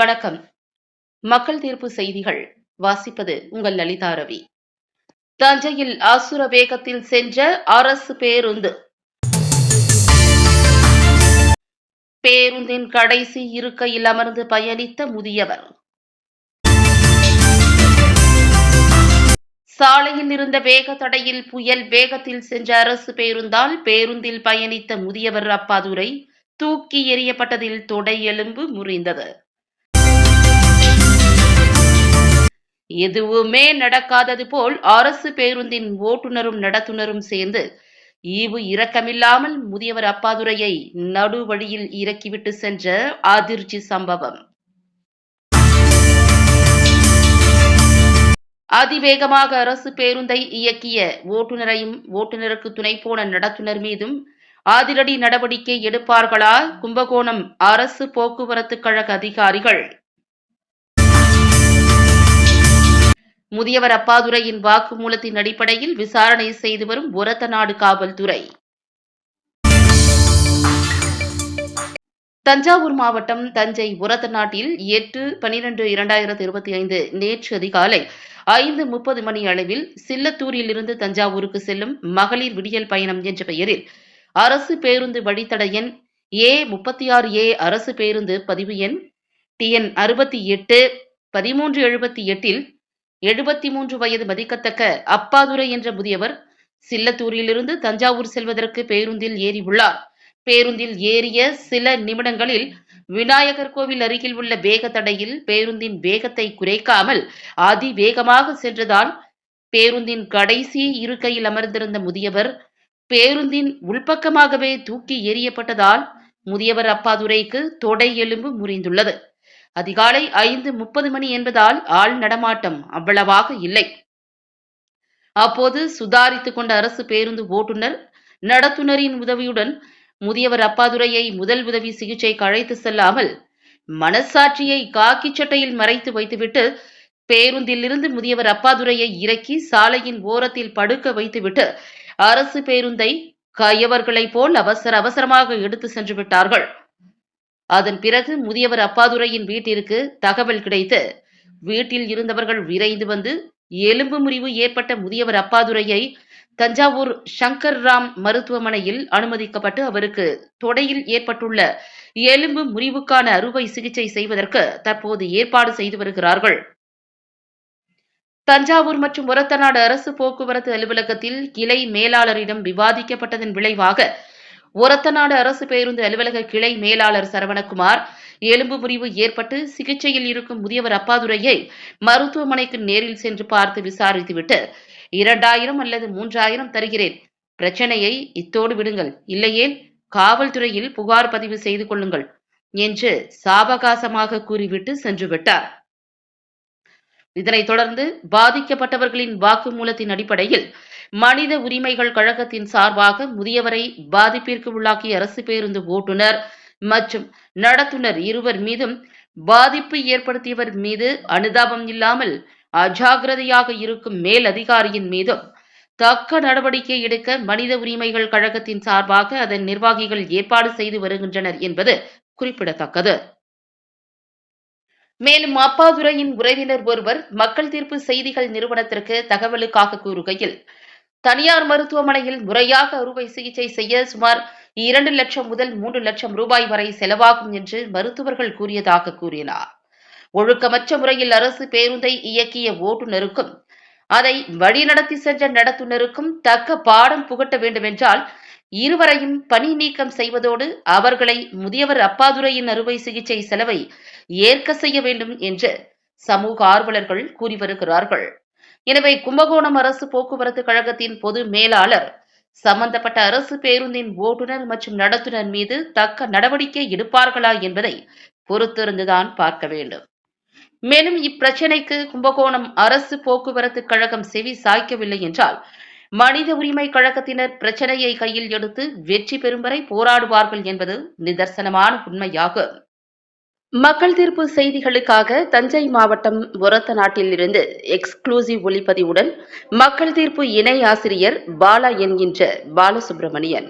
வணக்கம். மக்கள் தீர்ப்பு செய்திகள். வாசிப்பது உங்கள் லலிதா ரவி. தஞ்சையில் அசுர வேகத்தில் சென்ற அரசு பேருந்து. பேருந்தின் கடைசி இருக்கையில் அமர்ந்து பயணித்த முதியவர். சாலையில் இருந்த வேக தடையில் புயல் வேகத்தில் சென்ற அரசு பேருந்தால் பேருந்தில் பயணித்த முதியவர் அப்பாதுரை தூக்கி எறியப்பட்டதில் தொடை எலும்பு முறிந்தது. எதுவுமே நடக்காதது போல் அரசு பேருந்தின் ஓட்டுநரும் நடத்துனரும் சேர்ந்து ஈவு இரக்கமில்லாமல் முதியவர் அப்பாதுரையை நடுவழியில் இறக்கிவிட்டு சென்ற அதிர்ச்சி சம்பவம். அதிவேகமாக அரசு பேருந்தை இயக்கிய ஓட்டுநரையும் ஓட்டுநருக்கு துணை போன நடத்துனர் மீதும் ஆதிரடி நடவடிக்கை எடுப்பார்களா? கும்பகோணம் அரசு போக்குவரத்து கழக அதிகாரிகள் முதியவர் அப்பாதுரையின் வாக்குமூலத்தின் அடிப்படையில் விசாரணை செய்து வரும் ஒரத்தநாடு காவல்துறை. தஞ்சாவூர் மாவட்டம் தஞ்சை உரத்த நாட்டில் எட்டு பனிரெண்டு இரண்டாயிரத்தி இருபத்தி ஐந்து நேற்று அதிகாலை ஐந்து முப்பது மணி அளவில் சில்லத்தூரிலிருந்து தஞ்சாவூருக்கு செல்லும் மகளிர் விடியல் பயணம் என்ற பெயரில் அரசு பேருந்து வழித்தட எண் ஏ முப்பத்தி ஆறு ஏ அரசு பேருந்து பதிவு எண் டிஎன் அறுபத்தி எட்டு பதிமூன்று எழுபத்தி எட்டில் எழுபத்தி மூன்று வயது மதிக்கத்தக்க அப்பாதுரை என்ற முதியவர் சில்லத்தூரிலிருந்து தஞ்சாவூர் செல்வதற்கு பேருந்தில் ஏறி உள்ளார் பேருந்தில் ஏறிய சில நிமிடங்களில் விநாயகர் கோவில் அருகில் உள்ள வேக தடையில் பேருந்தின் வேகத்தை குறைக்காமல் அதிவேகமாக சென்றதால் பேருந்தின் கடைசி இருக்கையில் அமர்ந்திருந்த முதியவர் பேருந்தின் உள்பக்கமாகவே தூக்கி எறியப்பட்டதால் முதியவர் அப்பாதுரைக்கு தொடை எலும்பு முறிந்துள்ளது. அதிகாலை ஐந்து முப்பது மணி என்பதால் ஆள் நடமாட்டம் அவ்வளவாக இல்லை. அப்போது சுதாரித்துக் கொண்ட அரசு பேருந்து ஓட்டுநர் நடத்துனரின் உதவியுடன் முதியவர் அப்பாதுரையை முதல் உதவி சிகிச்சைக்கு அழைத்து செல்லாமல் மனசாட்சியை காக்கி சட்டையில் மறைத்து வைத்துவிட்டு பேருந்திலிருந்து முதியவர் அப்பாதுரையை இறக்கி சாலையின் ஓரத்தில் படுக்க வைத்துவிட்டு அரசு பேருந்தை கயவர்களைப் போல் அவசர அவசரமாக எடுத்து சென்று விட்டார்கள். அதன் பிறகு முதியவர் அப்பாதுரையின் வீட்டிற்கு தகவல் கிடைத்து வீட்டில் இருந்தவர்கள் விரைந்து வந்து எலும்பு முறிவு ஏற்பட்ட முதியவர் அப்பாதுரையை தஞ்சாவூர் சங்கர் ராம் மருத்துவமனையில் அனுமதிக்கப்பட்டு அவருக்கு தொடையில் ஏற்பட்டுள்ள எலும்பு முறிவுக்கான அறுவை சிகிச்சை செய்வதற்கு தற்போது ஏற்பாடு செய்து வருகிறார்கள். தஞ்சாவூர் மற்றும் ஒரத்தநாடு அரசு போக்குவரத்து அலுவலகத்தில் கிளை மேலாளரிடம் விவாதிக்கப்பட்டதன் விளைவாக ஒரத்தநாடு அரசு பேருந்து அலுவலக கிளை மேலாளர் சரவணகுமார் எலும்பு முறிவு ஏற்பட்டு சிகிச்சையில் இருக்கும் முதியவர் அப்பாதுரையை மருத்துவமனைக்கு நேரில் சென்று பார்த்து விசாரித்துவிட்டு இரண்டாயிரம் அல்லது மூன்றாயிரம் தருகிறேன். பிரச்சனையை இத்தோடு விடுங்கள். இல்லையேல் காவல்துறையில் புகார் பதிவு செய்து கொள்ளுங்கள் என்று சாவகாசமாக கூறிவிட்டு சென்று விட்டார். இதனைத் தொடர்ந்து பாதிக்கப்பட்டவர்களின் வாக்குமூலத்தின் அடிப்படையில் மனித உரிமைகள் கழகத்தின் சார்பாக முதியவரை பாதிப்பிற்கு உள்ளாக்கிய அரசு பேருந்து ஓட்டுநர் மற்றும் நடத்துனர் இருவர் மீதும் பாதிப்பு ஏற்படுத்தியவர் மீது அனுதாபம் இல்லாமல் அஜாகிரதையாக இருக்கும் மேல் அதிகாரியின் மீதும் தக்க நடவடிக்கை எடுக்க மனித உரிமைகள் கழகத்தின் சார்பாக அதன் நிர்வாகிகள் ஏற்பாடு செய்து வருகின்றனர் என்பது குறிப்பிடத்தக்கது. மேலும் அப்பாதுரையின் உறவினர் ஒருவர் மக்கள் தீர்ப்பு செய்திகள் நிறுவனத்திற்கு தகவலுக்காக கூறுகையில் தனியார் மருத்துவமனையில் முறையாக அறுவை சிகிச்சை செய்ய சுமார் இரண்டு லட்சம் முதல் மூன்று லட்சம் ரூபாய் வரை செலவாகும் என்று மருத்துவர்கள் கூறியதாக கூறினார். ஒழுக்கமற்ற முறையில் அரசு பேருந்தை இயக்கிய ஓட்டுநருக்கும் அதை வழிநடத்தி சென்ற நடத்துனருக்கும் தக்க பாடம் புகட்ட வேண்டுமென்றால் இருவரையும் பணி நீக்கம் செய்வதோடு அவர்களை முதியவர் அப்பாதுரையின் அறுவை சிகிச்சை செலவை ஏற்க செய்ய வேண்டும் என்று சமூக ஆர்வலர்கள் கூறி வருகிறார்கள். எனவே கும்பகோணம் அரசு போக்குவரத்து கழகத்தின் பொது மேலாளர் சம்பந்தப்பட்ட அரசு பேருந்தின் ஓட்டுநர் மற்றும் நடத்துனர் மீது தக்க நடவடிக்கை எடுப்பார்களா என்பதை பொறுத்திருந்துதான் பார்க்க வேண்டும். மேலும் இப்பிரச்சினைக்கு கும்பகோணம் அரசு போக்குவரத்து கழகம் செவி சாய்க்கவில்லை என்றால் மனித உரிமை கழகத்தினர் பிரச்சனையை கையில் எடுத்து வெற்றி பெறும் வரை போராடுவார்கள் என்பது நிதர்சனமான உண்மையாகும். மக்கள் தீர்ப்பு செய்திகளுக்காக தஞ்சை மாவட்டம் ஒரத்த நாட்டிலிருந்து எக்ஸ்க்ளூசிவ் ஒளிப்பதிவுடன் மக்கள் தீர்ப்பு இணை ஆசிரியர் பாலா என்கின்ற பாலசுப்பிரமணியன்